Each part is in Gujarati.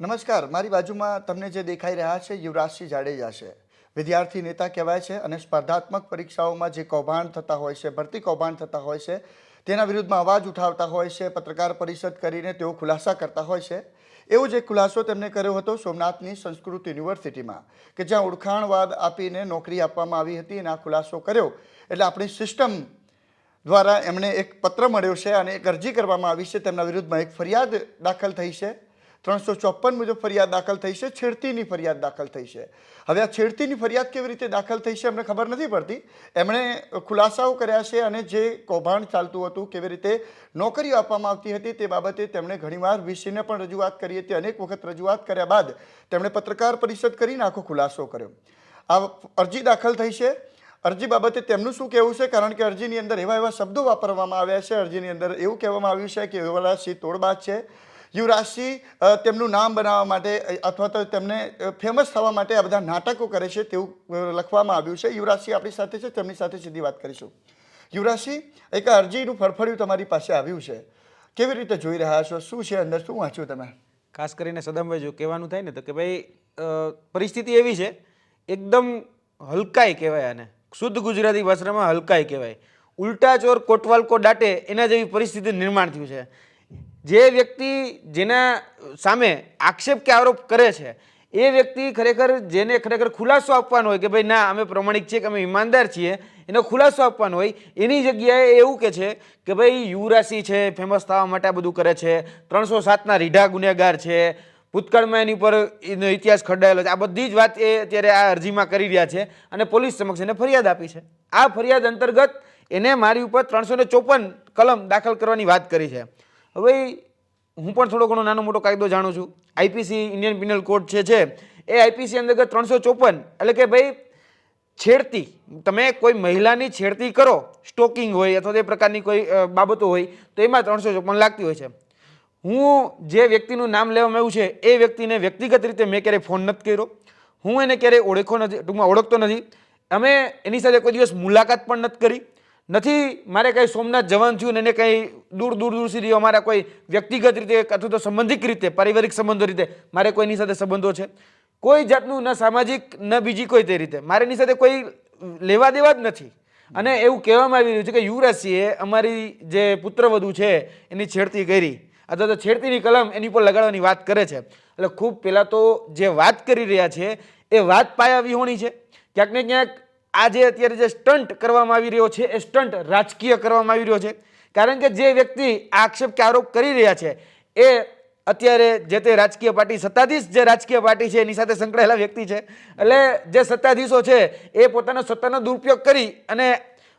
નમસ્કાર, મારી બાજુમાં તમને જે દેખાઈ રહ્યા છે, યુવરાજસિંહ જાડેજા છે. વિદ્યાર્થી નેતા કહેવાય છે અને સ્પર્ધાત્મક પરીક્ષાઓમાં જે કૌભાંડ થતા હોય છે, ભરતી કૌભાંડ થતા હોય છે, તેના વિરુદ્ધમાં અવાજ ઉઠાવતા હોય છે, પત્રકાર પરિષદ કરીને તેઓ ખુલાસા કરતા હોય છે. એવો જ એક ખુલાસો તેમણે કર્યો હતો સોમનાથની સંસ્કૃત યુનિવર્સિટીમાં, કે જ્યાં ઓળખાણવાદ આપીને નોકરી આપવામાં આવી હતી અને આ ખુલાસો કર્યો. એટલે આપણી સિસ્ટમ દ્વારા એમણે એક પત્ર મળ્યો છે અને એક અરજી કરવામાં આવી છે, તેમના વિરુદ્ધમાં એક ફરિયાદ દાખલ થઈ છે. ત્રણસો ચોપન મુજબ ફરિયાદ દાખલ થઈ છે, છેડતીની ફરિયાદ દાખલ થઈ છે. હવે આ છેડતીની ફરિયાદ કેવી રીતે દાખલ થઈ છે, અમને ખબર નથી પડતી. એમણે ખુલાસાઓ કર્યા છે અને જે કૌભાંડ ચાલતું હતું, કેવી રીતે નોકરીઓ આપવામાં આવતી હતી તે બાબતે તેમણે ઘણીવાર વીસીને પણ રજૂઆત કરી હતી. અનેક વખત રજૂઆત કર્યા બાદ તેમણે પત્રકાર પરિષદ કરીને આખો ખુલાસો કર્યો. આ અરજી દાખલ થઈ છે. અરજી બાબતે તેમનું શું કહેવું છે? કારણ કે અરજીની અંદર એવા એવા શબ્દો વાપરવામાં આવ્યા છે. અરજીની અંદર એવું કહેવામાં આવ્યું છે કે યુવરાજસિંહ તોડબાજ છે. યુવરાજસિંહ તેમનું નામ બનાવવા માટે અથવા તો તેમને ફેમસ થવા માટે આ બધા નાટકો કરે છે તેવું લખવામાં આવ્યું છે. યુવરાજસિંહ આપણી સાથે છે, તેમની સાથે સીધી વાત કરીશું. યુવરાજસિંહ, એક અરજીનું ફરફડિયું તમારી પાસે આવ્યું છે. કેવી રીતે જોઈ રહ્યા છો? શું છે અંદર? શું વાંચ્યું તમે? ખાસ કરીને સદામભાઈ જો કહેવાનું થાય ને તો કે ભાઈ પરિસ્થિતિ એવી છે, એકદમ હલકાઈ કહેવાય આને. શુદ્ધ ગુજરાતી ભાષામાં હલકાઈ કહેવાય. ઉલટા ચોર કોટવાલ કો દાટે એના જેવી પરિસ્થિતિ નિર્માણ થયું છે. જે વ્યક્તિ જેના સામે આક્ષેપ કે આરોપ કરે છે, એ વ્યક્તિ ખરેખર જેને ખરેખર ખુલાસો આપવાનો હોય કે ભાઈ ના, અમે પ્રમાણિક છીએ કે અમે ઈમાનદાર છીએ, એનો ખુલાસો આપવાનો હોય, એની જગ્યાએ એવું કે છે કે ભાઈ યુવરાશી છે ફેમસ થવા માટે આ બધું કરે છે, ત્રણસો સાતના રીઢા ગુનેગાર છે, ભૂતકાળમાં એની ઉપર એનો ઇતિહાસ ખડાયેલો છે, આ બધી જ વાત એ અત્યારે આ અરજીમાં કરી રહ્યા છે અને પોલીસ સમક્ષ એને ફરિયાદ આપી છે. આ ફરિયાદ અંતર્ગત એને મારી ઉપર ત્રણસો ચોપન કલમ દાખલ કરવાની વાત કરી છે. હવે હું પણ થોડો ઘણો નાનો મોટો કાયદો જાણું છું. આઈપીસી ઇન્ડિયન પિનલ કોડ છે છે. એ આઈપીસી અંતર્ગત ત્રણસો ચોપન, એટલે કે ભાઈ છેડતી, તમે કોઈ મહિલાની છેડતી કરો સ્ટોકિંગ હોય અથવા તે પ્રકારની કોઈ બાબતો હોય, તો એમાં ત્રણસો ચોપન લાગતી હોય છે. હું જે વ્યક્તિનું નામ લેવામાં આવ્યું છે, એ વ્યક્તિને વ્યક્તિગત રીતે મેં ક્યારેય ફોન નથી કર્યો. હું એને ક્યારેય ઓળખો નથી, ટૂંકમાં ઓળખતો નથી. અમે એની સાથે કોઈ દિવસ મુલાકાત પણ નથી કરી. નથી, મારે કંઈ સોમનાથ જવાનું થયું ને એને કંઈ દૂર દૂર દૂર સુધી અમારા કોઈ વ્યક્તિગત રીતે અથવા તો સંબંધિક રીતે, પારિવારિક સંબંધો રીતે મારે કોઈની સાથે સંબંધો છે? કોઈ જાતનું ન સામાજિક, ન બીજી કોઈ તે રીતે. મારે એની સાથે કોઈ લેવા દેવા જ નથી. અને એવું કહેવામાં આવી રહ્યું છે કે યુવરાજસિંહે અમારી જે પુત્રવધુ છે, એની છેડતી કરી. અથવા તો છેડતીની કલમ એની પર લગાડવાની વાત કરે છે. એટલે ખૂબ પહેલાં તો જે વાત કરી રહ્યા છે, એ વાત પાયા વિહોણી છે. ક્યાંક ને ક્યાંક આ જે અત્યારે જે સ્ટન્ટ કરવામાં આવી રહ્યો છે, એ સ્ટન્ટ રાજકીય કરવામાં આવી રહ્યો છે. કારણ કે જે વ્યક્તિ આક્ષેપ કે આરોપ કરી રહ્યા છે, એ અત્યારે જે તે રાજકીય પાર્ટી સત્તાધીશ જે રાજકીય પાર્ટી છે, એની સાથે સંકળાયેલા વ્યક્તિ છે. એટલે જે સત્તાધીશો છે, એ પોતાનો સત્તાનો દુરુપયોગ કરી અને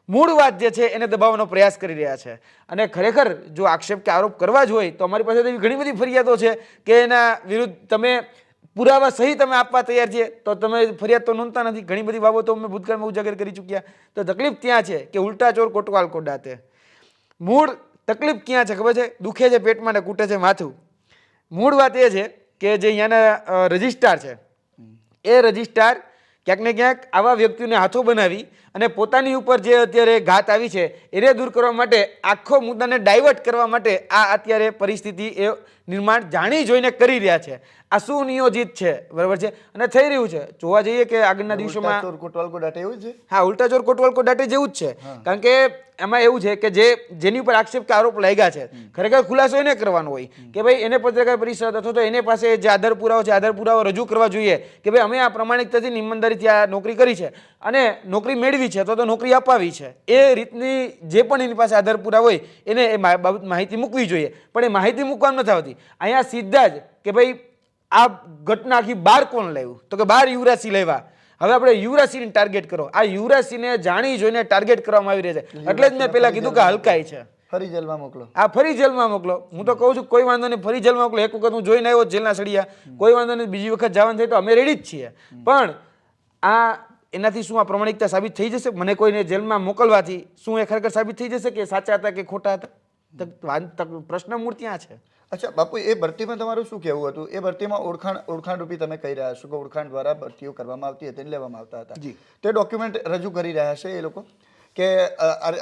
મૂળ વાત જે છે, એને દબાવવાનો પ્રયાસ કરી રહ્યા છે. અને ખરેખર જો આક્ષેપ કે આરોપ કરવા જ હોય, તો અમારી પાસે એવી ઘણી બધી ફરિયાદો છે કે એના વિરુદ્ધ તમે પુરાવા સહિત અમે આપવા તૈયાર છીએ. તો તમે ફરિયાદ તો નોંધતા નથી. ઘણી બધી બાબતો અમે ભૂતકાળમાં ઉજાગર કરી ચૂક્યા. તો તકલીફ ત્યાં છે? કે ઉલટા ચોર કોટવાલ કોડાતે મૂળ તકલીફ ક્યાં છે? ખબર છે? દુખે છે પેટમાં ને કૂટે છે, માથું. મૂળ વાત એ છે કે જે અહીંયાના રજિસ્ટ્રાર છે. એ રજિસ્ટ્રાર ક્યાંક ને ક્યાંક આવા વ્યક્તિઓને હાથો બનાવી અને પોતાની ઉપર જે અત્યારે ઘાત આવી છે એને દૂર કરવા માટે આખો મુદ્દાને ડાયવર્ટ કરવા માટે આ અત્યારે પરિસ્થિતિ એ નિર્માણ જાણી જોઈને કરી રહ્યા છે. આ સુનિયોજિત છે બરાબર છે? અને થઈ રહ્યું છે. જોવા જઈએ કે આગળના દિવસોમાં કોટવાલ કોડાટે એવું છે? હા ઉલટા ચોર કોટવાલ કોડાટે જેવું જ છે. કારણ કે એમાં એવું છે કે જે જેની ઉપર આક્ષેપ કે આરોપ લાગ્યા છે ખરેખર ખુલાસો એને કરવાનો હોય કે ભાઈ એને પત્રકાર પરિષદ અથવા તો એને પાસે જે આધાર પુરાવો છે આધાર પુરાવો રજૂ કરવા જોઈએ કે ભાઈ અમે આ પ્રમાણિકતાથી નિમંદારીથી આ નોકરી કરી છે. અને નોકરી મેળવી છે અથવા તો નોકરી અપાવી છે. એ રીતની જે પણ એની પાસે આધાર પૂરા હોય એને એ બાબત માહિતી મૂકવી જોઈએ. પણ એ માહિતી મૂકવામાં નથી આવતી. અહીંયા સીધા જ કે ભાઈ આ ઘટના આખી બાર કોણ લાવ્યું? તો કે બાર યુવરાજસિંહ લેવા હવે આપણે યુવરાજસિંહને ટાર્ગેટ કરો. આ યુવરાજસિંહને જાણી જોઈને ટાર્ગેટ કરવામાં આવી રહ્યા છે. એટલે જ મેં પહેલા કીધું કે હલકાય છે. ફરી જેલમાં મોકલો. આ ફરી જેલમાં મોકલો. હું તો કહું છું કોઈ વાંધો નહીં ફરી જેલમાં મોકલો. એક વખત હું જોઈને આવ્યો જેલના સળિયા. કોઈ વાંધો નહીં બીજી વખત જવાનું થાય તો અમે રેડી જ છીએ. પણ આ એનાથી શું આ પ્રમાણિકતા સાબિત થઈ જશે? મને કોઈને જેલમાં મોકલવાથી શું એ ખરેખર સાબિત થઈ જશે કે સાચા હતા કે ખોટા હતા? પ્રશ્ન મૂળ ત્યાં છે. અચ્છા બાપુ એ ભરતીમાં તમારું શું કહેવું હતું? એ ભરતીમાં ઓળખાણ ઓળખાણ રૂપી તમે કહી રહ્યા છો કે ઓળખાણ દ્વારા ભરતીઓ કરવામાં આવતી હતી લેવામાં આવતા હતા. તે ડોક્યુમેન્ટ રજૂ કરી રહ્યા છે એ લોકો? કે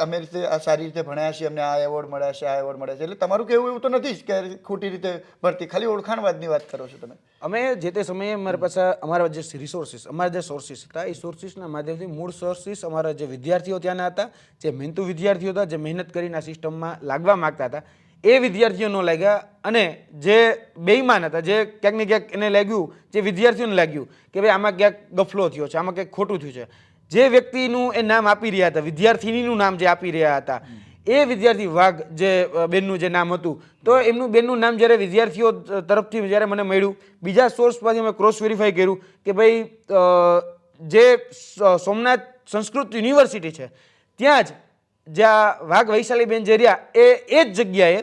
અમે રીતે આ સારી રીતે ભણ્યા છીએ, અમને આ એવોર્ડ મળ્યા છે, આ એવોર્ડ મળ્યા છે. એટલે તમારું કેવું એવું તો નથી જ કે ખોટી રીતે ભરતી. ખાલી ઓળખાણવાદની વાત કરો છો તમે. અમે જે તે સમયે અમારી પાસે, અમારા જે રિસોર્સિસ અમારા જે સોર્સિસ હતા, એ સોર્સિસના માધ્યમથી મૂળ સોર્સિસ અમારા જે વિદ્યાર્થીઓ ત્યાંના હતા, જે મહેનતુ વિદ્યાર્થીઓ હતા, જે મહેનત કરીને આ સિસ્ટમમાં લાગવા માગતા હતા, એ વિદ્યાર્થીઓ ન લાગ્યા. અને જે બેઈમાન હતા, જે ક્યાંક ને ક્યાંક એને લાગ્યું, જે વિદ્યાર્થીઓને લાગ્યું કે ભાઈ આમાં ક્યાંક ગફલો થયો છે, આમાં ક્યાંક ખોટું થયું છે. જે વ્યક્તિનું એ નામ આપી રહ્યા હતા વિદ્યાર્થીનીનું નામ જે આપી રહ્યા હતા એ વિદ્યાર્થી વાઘ જે બેનનું જે નામ હતું તો એમનું બેનનું નામ જ્યારે વિદ્યાર્થીઓ તરફથી જ્યારે મને મળ્યું બીજા સોર્સ પરથી અમે ક્રોસ વેરીફાઈ કર્યું કે ભાઈ જે સોમનાથ સંસ્કૃત યુનિવર્સિટી છે ત્યાં જ જ્યાં વાઘ વૈશાલીબેન જે રહ્યા એ એ જ જગ્યાએ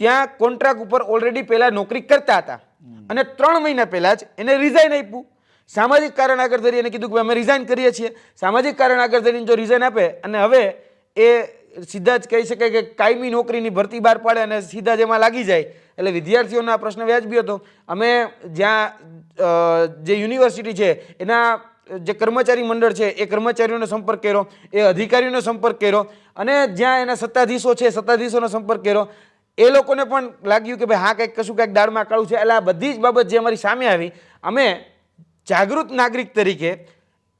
ત્યાં કોન્ટ્રાક્ટ ઉપર ઓલરેડી પહેલાં નોકરી કરતા હતા. અને ત્રણ મહિના પહેલાં જ એને રિઝાઇન આપ્યું. સામાજિક કારણ આગળ ધરી કીધું કે અમે રિઝાઇન કરીએ છીએ. સામાજિક કારણ આગળ ધરીને જો રિઝાઇન આપે અને હવે એ સીધા જ કહી શકાય કે કાયમી નોકરીની ભરતી બહાર પાડે અને સીધા જ એમાં લાગી જાય. એટલે વિદ્યાર્થીઓનો આ પ્રશ્ન વ્યાજબી હતો. અમે જ્યાં જે યુનિવર્સિટી છે, એના જે કર્મચારી મંડળ છે, એ કર્મચારીઓનો સંપર્ક કર્યો, એ અધિકારીઓનો સંપર્ક કર્યો અને જ્યાં એના સત્તાધીશો છે, સત્તાધીશોનો સંપર્ક કર્યો, એ લોકોને પણ લાગ્યું કે ભાઈ હા, કંઈક કશું, કંઈક દાળમાં કાળું છે. એટલે આ બધી જ બાબત જે અમારી સામે આવી, અમે જાગૃત નાગરિક તરીકે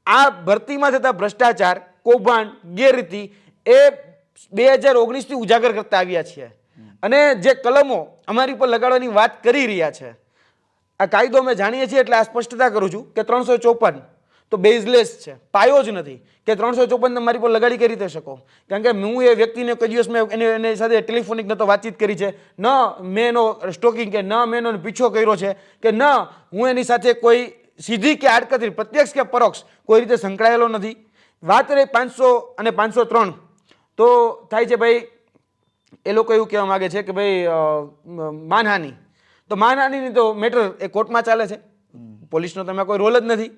આ ભરતીમાં થતા ભ્રષ્ટાચાર, કૌભાંડ, ગેરરીતિ એ બે હજાર ઓગણીસથી ઉજાગર કરતા આવ્યા છીએ અને જે કલમો અમારી પર લગાડવાની વાત કરી રહ્યા છે, આ કાયદો અમે જાણીએ છીએ એટલે આ સ્પષ્ટતા કરું છું કે ત્રણસો ચોપન તો બેઝલેસ છે, પાયો જ નથી કે ત્રણસો ચોપન તમે મારી પર લગાડી કરી રીતે શકો? કારણ કે હું એ વ્યક્તિને કોઈ દિવસ મેં એને એની સાથે ટેલિફોનિક નતો વાતચીત કરી છે, ન મેં એનો સ્ટોકિંગ કે ન મેં એનો પીછો કર્યો છે, કે ન હું એની સાથે કોઈ સીધી કે આડકતરી પ્રત્યક્ષ કે પરોક્ષ, કોઈ રીતે સંકળાયેલો નથી. વાત રહી પાંચસો અને પાંચસો ત્રણ. તો થાય છે ભાઈ, એ લોકો એવું કહેવા માગે છે કે ભાઈ માનહાનિ. તો માનહાનિની તો મેટર એ કોર્ટમાં ચાલે છે. પોલીસનો તમે કોઈ રોલ જ નથી.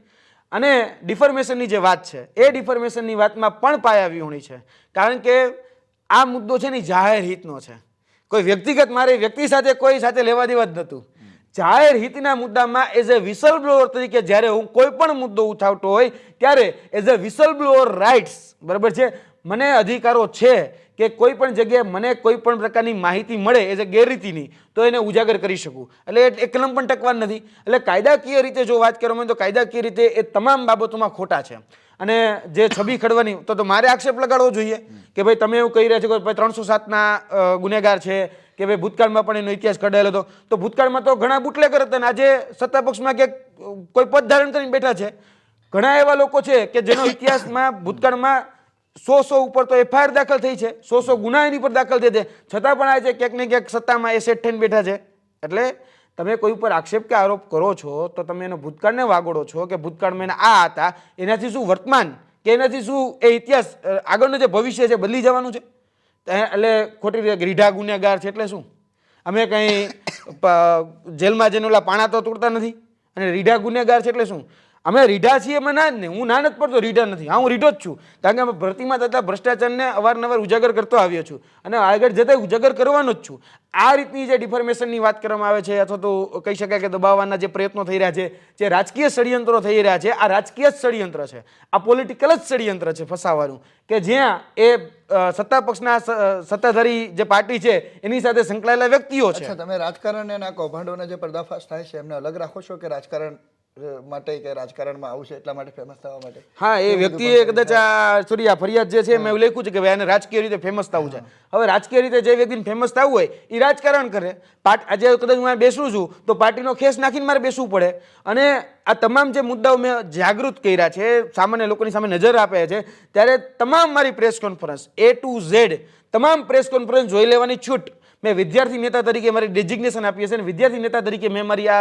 અને ડિફોર્મેશનની જે વાત છે, એ ડિફોર્મેશનની વાતમાં પણ પાયા વિહોણી છે. કારણ કે આ મુદ્દો છે ને જાહેર હિતનો છે. કોઈ વ્યક્તિગત મારી વ્યક્તિ સાથે કોઈ સાથે લેવા દેવા જ નહોતું. જાહેર હિતના મુદ્દામાં એઝ અ વિસલ બ્લોઅર તરીકે જ્યારે હું કોઈ પણ મુદ્દો ઉઠાવતો હોય, ત્યારે as a whistle blower rights બરાબર છે? મને અધિકારો છે કે કોઈ પણ જગ્યાએ મને કોઈ પણ પ્રકારની માહિતી મળે એઝ અ ગેરરીતિની, તો એને ઉજાગર કરી શકું. એટલે એ કલમ પણ ટકવા નથી. એટલે કાયદાકીય રીતે જો વાત કરવામાં તો કાયદાકીય રીતે એ તમામ બાબતોમાં ખોટા છે. અને જે છબી ખડવાની, તો મારે આક્ષેપ લગાડવો જોઈએ કે ભાઈ તમે એવું કહી રહ્યા છો કે ભાઈ ત્રણસો સાતના ગુનેગાર છે કે ભાઈ ભૂતકાળમાં પણ એનો ઇતિહાસ કઢાયેલો હતો. તો ભૂતકાળમાં તો ઘણા બુટલેગર હતા અને આજે સત્તા પક્ષમાં ક્યાંક કોઈ પદ ધારણ કરીને બેઠા છે. ઘણા એવા લોકો છે કે જેનો ઇતિહાસમાં ભૂતકાળમાં સો સો ઉપર તો એફઆઈઆર દાખલ થઈ છે. સો સો ગુના એની પર દાખલ થઈ છે. છતાં પણ આજે ક્યાંક ને ક્યાંક સત્તામાં એ સેટ થઈને બેઠા છે. એટલે તમે કોઈ ઉપર આક્ષેપ કે આરોપ કરો છો, તો તમે એનો ભૂતકાળને વાગોડો છો કે ભૂતકાળમાં એના આ હતા, એનાથી શું વર્તમાન, કે એનાથી શું એ ઇતિહાસ આગળનું જે ભવિષ્ય છે બદલી જવાનું છે? એટલે ખોટી રીતે રીઢા ગુનેગાર છે એટલે શું? અમે કંઈ જેલમાં જઈને પાણા તો તૂટતા નથી? અને રીઢા ગુનેગાર છે એટલે શું? અમે રીઢા છીએ, એમાં ના જ હું ના નથી પડતો રીઢા નથી. હા, હું રીઢો જ છું. કારણ કે અમે ભરતીમાં થતા ભ્રષ્ટાચારને અવારનવાર ઉજાગર કરતો આવ્યો છું. અને આગળ જતા ઉજાગર કરવાનો જ છું. આ રીતની જે ડિફોર્મેશનની વાત કરવામાં આવે છે, અથવા તો કહી શકાય કે દબાવવાના જે પ્રયત્નો થઈ રહ્યા છે, જે રાજકીય ષડયંત્રો થઈ રહ્યા છે, આ રાજકીય જ ષડયંત્ર છે. આ પોલિટિકલ જ ષડયંત્ર છે ફસાવાનું. કે જ્યાં એ સત્તા પક્ષના સત્તાધારી જે પાર્ટી છે, એની સાથે સંકળાયેલા વ્યક્તિઓ છે. તમે રાજકારણ અને કૌભાંડોને જે પર્દાફાશ થાય છે, એમને અલગ રાખો છો કે રાજકારણ માટે કે રાજકારણમાં આવશે એટલા માટે ફેમસ થવા માટે. હા એ વ્યક્તિએ કદાચ આ સોરી આ ફરિયાદ જે છે મેં લખ્યું છે કે ભાઈ આને રાજકીય રીતે ફેમસ થવું છે. હવે રાજકીય રીતે જે વ્યક્તિને ફેમસ થવું હોય એ રાજકારણ કરે. પાર્ટ આજે કદાચ હું અહીંયા બેસું છું તો પાર્ટીનો ખેસ નાખીને મારે બેસવું પડે. અને આ તમામ જે મુદ્દાઓ મેં જાગૃત કર્યા છે સામાન્ય લોકોની સામે નજર આપે છે ત્યારે તમામ મારી press conference A to Z તમામ પ્રેસ કોન્ફરન્સ જોઈ લેવાની છૂટ. મેં વિદ્યાર્થી નેતા તરીકે મારી ડેઝિગ્નેશન આપી હશે અને વિદ્યાર્થી નેતા તરીકે મેં મારી આ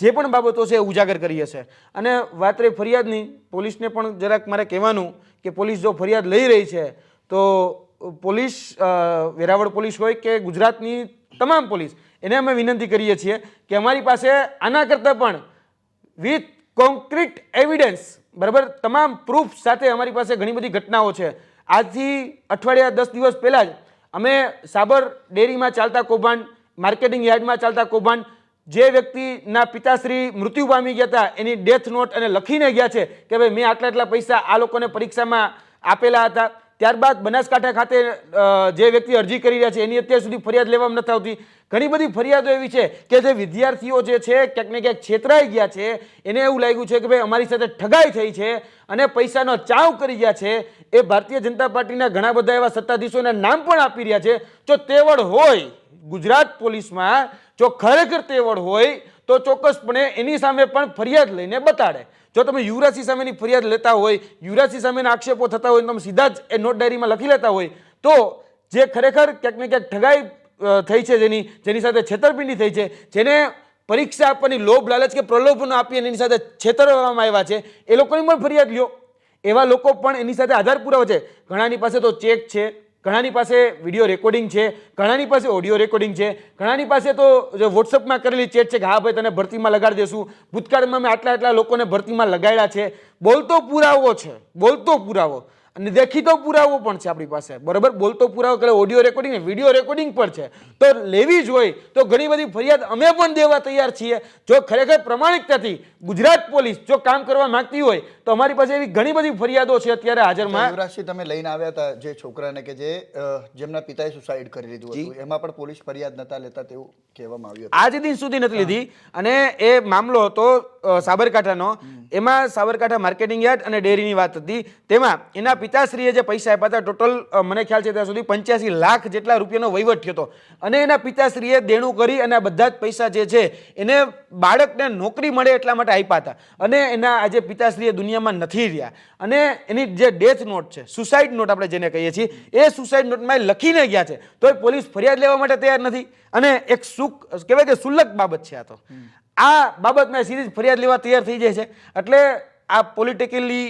જે પણ બાબતો છે એ ઉજાગર કરી હશે. અને વાત રહી ફરિયાદની, પોલીસને પણ જરાક મારે કહેવાનું કે પોલીસ જો ફરિયાદ લઈ રહી છે, તો પોલીસ વેરાવળ પોલીસ હોય કે ગુજરાતની તમામ પોલીસ, એને અમે વિનંતી કરીએ છીએ કે અમારી પાસે આના કરતાં પણ વિથ કોન્ક્રીટ એવિડન્સ, બરાબર, તમામ પ્રૂફ સાથે અમારી પાસે ઘણી બધી ઘટનાઓ છે. આજથી અઠવાડિયા દસ દિવસ પહેલાં જ અમે સાબર ડેરીમાં ચાલતા કૌભાંડ, માર્કેટિંગ યાર્ડમાં ચાલતા કૌભાંડ જે વ્યક્તિના પિતાશ્રી મૃત્યુ પામી ગયા હતા, એની ડેથ નોટ અને લખીને ગયા છે કે ભાઈ મેં આટલા આટલા પૈસા આ લોકોને પરીક્ષામાં આપેલા હતા. ત્યારબાદ બનાસકાંઠા ખાતે જે વ્યક્તિ અરજી કરી રહ્યા છે, એની અત્યાર સુધી ફરિયાદ લેવામાં નથી આવતી. ઘણી બધી ફરિયાદો એવી છે કે જે વિદ્યાર્થીઓ જે છે, ક્યાંક ને ક્યાંક છેતરાઈ ગયા છે. એને એવું લાગ્યું છે કે ભાઈ અમારી સાથે ઠગાઈ થઈ છે અને પૈસાનો ચાવ કરી ગયા છે. એ ભારતીય જનતા પાર્ટીના ઘણા બધા એવા સત્તાધીશોના નામ પણ આપી રહ્યા છે. જો તેવડ હોય ગુજરાત પોલીસમાં જો ખરેખર તેવડ હોય, તો ચોક્કસપણે એની સામે પણ ફરિયાદ લઈને બતાડે. જો તમે યુવરાજસિંહ સામેની ફરિયાદ લેતા હોય, યુવરાજસિંહ સામેના આક્ષેપો થતા હોય તો તમે સીધા જ એ નોટ ડાયરીમાં લખી લેતા હોય, તો જે ખરેખર ક્યાંક ને ક્યાંક ઠગાઈ થઈ છે જેની જેની સાથે છેતરપિંડી થઈ છે, જેને પરીક્ષા આપવાની લોભ, લાલચ કે પ્રલોભનો આપી અને એની સાથે છેતરવામાં આવ્યા છે, એ લોકોની પણ ફરિયાદ લ્યો. એવા લોકો પણ એની સાથે આધાર પુરાવા છે. ઘણાની પાસે તો ચેક છે. ઘણાની પાસે વીડિયો રેકોર્ડિંગ છે, ઘણાની પાસે ઓડિયો રેકોર્ડિંગ છે, ઘણાની પાસે તો જે વોટ્સઅપમાં કરેલી ચેટ છે કે હા ભાઈ તને ભરતીમાં લગાડી દેશું. ભૂતકાળમાં મેં આટલા આટલા લોકોને ભરતીમાં લગાડ્યા છે. બોલતો પુરાવો છે, બોલતો પુરાવો. અને દેખીતો પુરાવો પણ છે આપણી પાસે. બરાબર? બોલતો પુરાવો કરે ઓડિયો રેકોર્ડિંગ ને વીડિયો રેકોર્ડિંગ પણ છે. તો લેવી જ હોય તો ઘણી બધી ફરિયાદ અમે પણ દેવા તૈયાર છીએ. જો ખરેખર પ્રમાણિકતાથી ગુજરાત પોલીસ જો કામ કરવા માંગતી હોય તો અમારી પાસે એવી ઘણી બધી ફરિયાદો છે અત્યારે હાજરમાં. યુવરાજસિંહ તમે લઈને આવ્યા હતા જે છોકરાને કે જે જેમના પિતાએ સુસાઇડ કરી લીધું હતું એમાં પણ પોલીસ ફરિયાદ નતા લેતા તેવું કહેવામાં આવ્યું આજ દિન સુધી નથી લીધી અને એ મામલો હતો સાબરકાંઠાનો. એમાં સાબરકાંઠા માર્કેટિંગ યાર્ડ અને ડેરીની વાત હતી. તેમાં એના પિતાશ્રીએ જે પૈસા આપ્યા હતા ટોટલ મને ખ્યાલ છે ત્યાં સુધી પંચ્યાસી લાખ જેટલા રૂપિયાનો વહીવટ થયો હતો. અને એના પિતાશ્રીએ દેણું કરી અને આ બધા જ પૈસા જે છે એને બાળકને નોકરી મળે એટલા માટે આપ્યા હતા. અને એના આજે પિતાશ્રીએ દુનિયામાં નથી રહ્યા. અને એની જે ડેથ નોટ છે સુસાઇડ નોટ આપણે જેને કહીએ છીએ એ સુસાઇડ નોટમાં એ લખીને ગયા છે. તો એ પોલીસ ફરિયાદ લેવા માટે તૈયાર નથી. અને એક સુખ કહેવાય કે સુલક બાબત છે આ તો. આ બાબતમાં સીધી ફરિયાદ લેવા તૈયાર થઈ જાય છે. એટલે આ પોલિટિકલી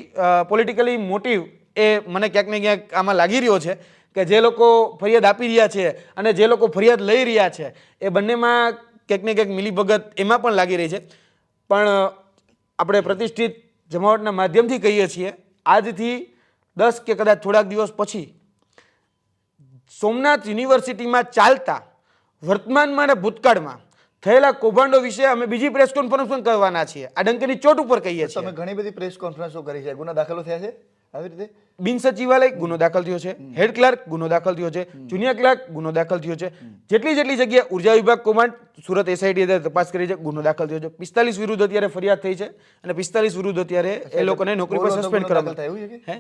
પોલિટિકલી મોટિવ એ મને ક્યાંક ને ક્યાંક આમાં લાગી રહ્યો છે કે જે લોકો ફરિયાદ આપી રહ્યા છે અને જે લોકો ફરિયાદ લઈ રહ્યા છે એ બંનેમાં ક્યાંક ને ક્યાંક મિલીભગત એમાં પણ લાગી રહી છે. પણ આપણે પ્રતિષ્ઠિત જમાવટના માધ્યમથી કહીએ છીએ આજથી દસ કે કદાચ થોડાક દિવસ પછી સોમનાથ યુનિવર્સિટીમાં ચાલતા વર્તમાનમાં અને ભૂતકાળમાં થયેલા કૌભાંડો વિશે અમે બીજી પ્રેસ કોન્ફરન્સ પણ કરવાના છીએ. આ ડંકની ચોટ ઉપર કહીએ છીએ. તમે ઘણી બધી પ્રેસ કોન્ફરન્સો કરી છે. ગુના દાખલો થયા છે? આવી રીતે બિન સચિવાલય ગુનો દાખલ થયો છે હેડ ક્લાર્ક ગુનો દાખલ થયો છે જુનિયર ક્લાર્ક ગુનો દાખલ થયો છે. જેટલી જેટલી જગ્યાએ ઊર્જા વિભાગ કમાન્ડ સુરત એસઆઈટી અત્યારે તપાસ કરી છે ગુનો દાખલ થયો છે. પિસ્તાલીસ વિરુદ્ધ અત્યારે ફરિયાદ થઈ છે અને પિસ્તાલીસ વિરુદ્ધ અત્યારે એ લોકોને નોકરી પર સસ્પેન્ડ કરવામાં હે?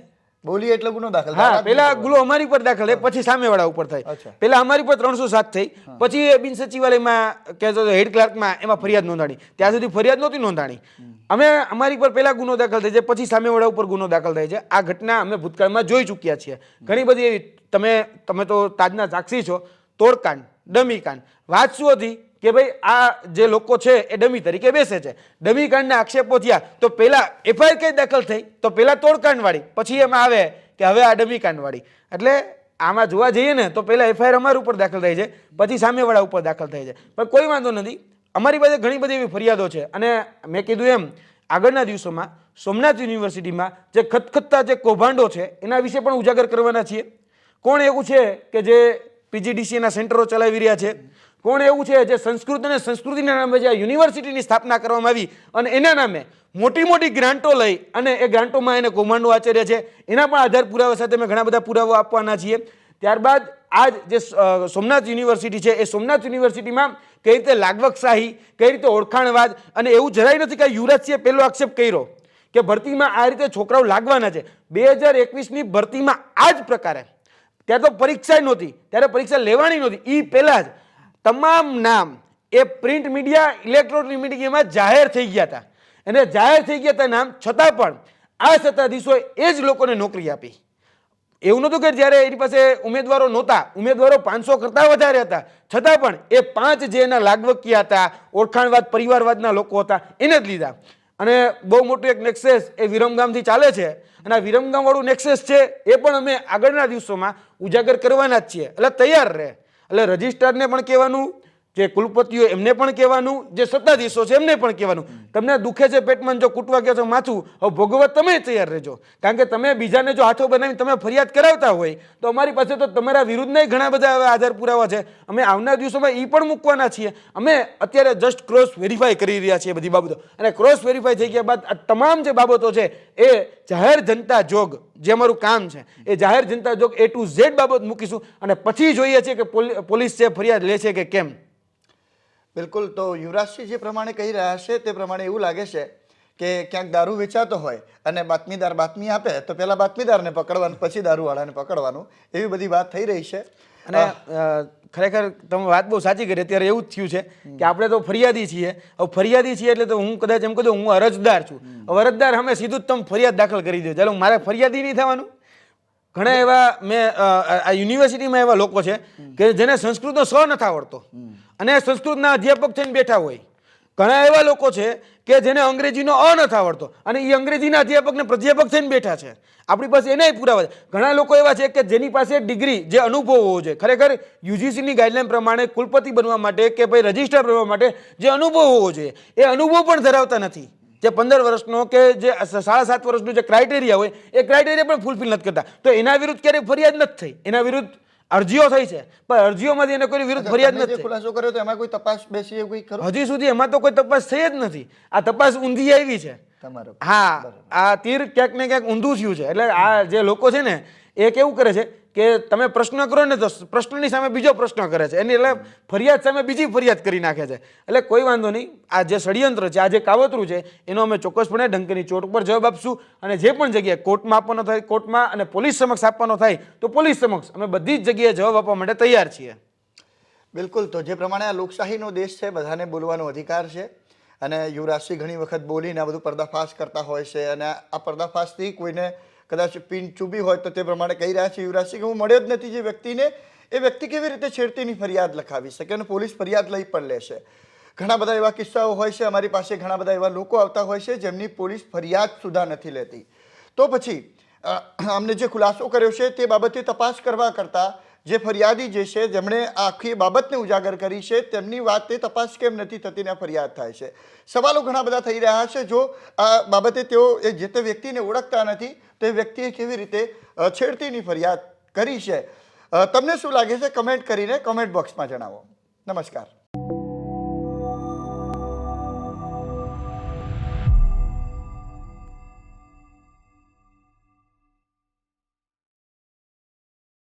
બોલીએ એટલે ગુનો દાખલ. હા પેલા ગુલો અમારી પર દાખલ થાય પછી સામેવાળા ઉપર થાય. પેલા અમારી પર ત્રણસો સાત થઈ પછી બિન સચિવાલયમાં કે હેડ ક્લાર્કમાં એમાં ફરિયાદ નોંધાણી. ત્યાં સુધી ફરિયાદ નહોતી નોંધાણી. અમે અમારી પર પેલા ગુનો દાખલ થાય છે પછી સામેવાળા ઉપર ગુનો દાખલ થાય છે. આ ઘટના અમે ભૂતકાળમાં જોઈ ચૂક્યા છીએ. ઘણી બધી એવી તમે તમે તો તાજના સાક્ષી છો તોડકાંડ ડમીકાંડ વાત શું હતી કે ભાઈ આ જે લોકો છે એ ડમી તરીકે બેસે છે. ડમી કાંડના આક્ષેપો થયા તો પહેલાં એફઆઈઆર કઈ દાખલ થઈ? તો પહેલાં તોડકાંડવાળી. પછી એમાં આવે કે હવે આ ડમી કાંડવાળી એટલે આમાં જોવા જઈએ ને તો પહેલાં એફઆઈઆર અમારા ઉપર દાખલ થાય છે, પછી સામેવાળા ઉપર દાખલ થાય છે. પણ કોઈ વાંધો નથી. અમારી પાસે ઘણી બધી એવી ફરિયાદો છે. અને મેં કીધું એમ, આગળના દિવસોમાં સોમનાથ યુનિવર્સિટીમાં જે ખતખતતા જે કૌભાંડો છે, એના વિશે પણ ઉજાગર કરવાના છીએ. કોણ એવું છે કે જે પીજીડીસીના સેન્ટરો ચલાવી રહ્યા છે? કોણ એવું છે જે સંસ્કૃત અને સંસ્કૃતિના નામે જે યુનિવર્સિટીની સ્થાપના કરવામાં આવી અને એના નામે મોટી મોટી ગ્રાન્ટો લઈ અને એ ગ્રાન્ટોમાં એને કૌમાંડો આચર્ય છે. એના પણ આધાર પુરાવા સાથે અમે ઘણા બધા પુરાવા આપવાના છીએ. ત્યારબાદ આજ જે સોમનાથ યુનિવર્સિટી છે, એ સોમનાથ યુનિવર્સિટીમાં કઈ રીતે લાગવકશાહી કઈ રીતે ઓળખાણવાદ અને એવું જરાય નથી કે યુવરાજસિંહે પહેલો આક્ષેપ કર્યો કે ભરતીમાં આ રીતે છોકરાઓ લાગવાના છે. બે હજાર એકવીસની ભરતીમાં આ જ પ્રકારે, ત્યાં તો પરીક્ષા નહોતી, ત્યારે પરીક્ષા લેવાની નહોતી. એ પહેલાં જ તમામ નામ એ પ્રિન્ટ મીડિયા, ઇલેક્ટ્રોનિક મીડિયામાં જાહેર થઈ ગયા હતા. અને જાહેર થઈ ગયા હતા નામ છતાં પણ આ સત્તાધીશોએ એ જ લોકોને નોકરી આપી. એવું નહોતું કે જ્યારે એની પાસે ઉમેદવારો નહોતા, ઉમેદવારો પાંચસો કરતાં વધારે હતા. છતાં પણ એ પાંચ જે એના લાગવકીયા હતા, ઓળખાણવાદ, પરિવારવાદના લોકો હતા, એને જ લીધા. અને બહુ મોટું એક નેક્સેસ એ વિરમગામથી ચાલે છે. અને આ વિરમગામવાળું નેક્સેસ છે એ પણ અમે આગળના દિવસોમાં ઉજાગર કરવાના જ છીએ. એટલે તૈયાર રહે. એટલે રજિસ્ટરને પણ કહેવાનું જે કુલપતિઓ એમને પણ કહેવાનું, જે સત્તાધીશો છે એમને પણ કહેવાનું. તમને દુખે છે પેટમાં જો કૂટવા ગયો છો માથું, હવે ભોગવવા તમે તૈયાર રહેજો. કારણ કે તમે બીજાને જો હાથો બનાવી તમે ફરિયાદ કરાવતા હોય, તો અમારી પાસે તો તમારા વિરુદ્ધના ઘણા બધા હવે આધાર પુરાવા છે. અમે આવનાર દિવસોમાં એ પણ મૂકવાના છીએ. અમે અત્યારે જસ્ટ ક્રોસ વેરીફાઈ કરી રહ્યા છીએ બધી બાબતો. અને ક્રોસ વેરીફાઈ થઈ ગયા બાદ આ તમામ જે બાબતો છે, એ જાહેર જનતા જોગ, જે અમારું કામ છે, એ જાહેર જનતા જોગ એ ટુ ઝેડ બાબત મૂકીશું. અને પછી જોઈએ છીએ કે પોલી- પોલીસ છે, ફરિયાદ લે છે કે કેમ. બિલકુલ. તો યુવરાજસિંહ જે પ્રમાણે કહી રહ્યા છે તે પ્રમાણે એવું લાગે છે કે ક્યાંક દારૂ વેચાતો હોય અને બાતમીદાર બાતમી આપે તો પહેલા બાતમીદારને પકડવાનું પછી દારૂવાળાને પકડવાનું એવી બધી વાત થઈ રહી છે. અને ખરેખર તમે વાત બહુ સાચી કરી અત્યારે એવું જ થયું છે કે આપણે તો ફરિયાદી છીએ. હવે ફરિયાદી છીએ એટલે તો હું કદાચ એમ કહું હું અરજદાર છું. અરજદાર અમે સીધું જ તમે ફરિયાદ દાખલ કરી દો. ચાલો મારે ફરિયાદી નહીં થવાનું? ઘણા એવા મેં આ યુનિવર્સિટીમાં એવા લોકો છે કે જેને સંસ્કૃતનો સ નથી આવડતો. અને સંસ્કૃતના અધ્યાપક થઈને બેઠા હોય. ઘણા એવા લોકો છે કે જેને અંગ્રેજીનો અ નથી આવડતો. અને એ અંગ્રેજીના અધ્યાપક ને પ્રાધ્યાપક થઈને બેઠા છે. આપણી પાસે એનાય પુરાવા છે. ઘણા લોકો એવા છે કે જેની પાસે ડિગ્રી જે અનુભવ હોવો જોઈએ. ખરેખર યુજીસીની ગાઈડલાઈન પ્રમાણે કુલપતિ બનવા માટે કે ભાઈ રજિસ્ટર બનવા માટે જે અનુભવ હોવો જોઈએ એ અનુભવ પણ ધરાવતા નથી. જે પંદર વર્ષનો કે જે સાડા સાત વર્ષનું જે ક્રાઇટેરિયા હોય એ ક્રાઇટેરિયા પણ ફૂલફિલ નથી કરતા. તો એના વિરુદ્ધ ક્યારેય ફરિયાદ નથી થઈ. એના વિરુદ્ધ અરજીઓ થઈ છે. પણ અરજીઓમાંથી એને કોઈ વિરુદ્ધ ફરિયાદ નથી ખુલાસો કર્યો તો એમાં કોઈ તપાસ બેસી કંઈ હજી સુધી એમાં તો કોઈ તપાસ થઈ જ નથી. આ તપાસ ઊંધી આવી છે. તમારો હા આ તીર ક્યાંક ને ક્યાંક ઊંધું થયું છે. એટલે આ જે લોકો છે ને એ કેવું કરે છે? કે તમે પ્રશ્ન કરો ને તો પ્રશ્નની સામે બીજો પ્રશ્ન કરે છે. એની એટલે ફરિયાદ સામે બીજી ફરિયાદ કરી નાખે છે. એટલે કોઈ વાંધો નહીં, આ જે ષડયંત્ર છે, આ જે કાવતરું છે, એનો અમે ચોક્કસપણે ડંકની ચોટ ઉપર જવાબ આપશું અને જે પણ જગ્યાએ કોર્ટમાં આપવાનો થાય કોર્ટમાં અને પોલીસ સમક્ષ આપવાનો થાય, તો પોલીસ સમક્ષ અમે બધી જ જગ્યાએ જવાબ આપવા માટે તૈયાર છીએ. બિલકુલ, તો જે પ્રમાણે આ લોકશાહીનો દેશ છે, બધાને બોલવાનો અધિકાર છે અને યુવરાજસિંહ ઘણી વખત બોલીને આ બધું પર્દાફાશ કરતા હોય છે અને આ પર્દાફાશથી કોઈને કદાચ પિન ચૂબી હોય તો તે પ્રમાણે કહી રહ્યા છે યુવરાજસિંહ કે હું મળ્યો જ નથી જે વ્યક્તિને, એ વ્યક્તિ કેવી રીતે છેડતીની ફરિયાદ લખાવી શકે અને પોલીસ ફરિયાદ લઈ પણ લેશે? ઘણા બધા એવા કિસ્સાઓ હોય છે, અમારી પાસે ઘણા બધા એવા લોકો આવતા હોય છે જેમની પોલીસ ફરિયાદ સુધા નથી લેતી. તો પછી આમને જે ખુલાસો કર્યો છે તે બાબતે તપાસ કરવા કરતાં જે ફરિયાદી જે છે, જેમણે આખી બાબતને ઉજાગર કરી છે, તેમની વાત તે તપાસ કેમ નથી થતી ને ફરિયાદ થાય છે? સવાલો ઘણા બધા થઈ રહ્યા છે. જો આ બાબતે તેઓ એ જે તે વ્યક્તિને ઓળખતા નથી, તે વ્યક્તિએ કેવી રીતે છેડતીની ફરિયાદ કરી છે? તમને શું લાગે છે? કમેન્ટ કરીને કમેન્ટ બોક્સમાં જણાવો. નમસ્કાર.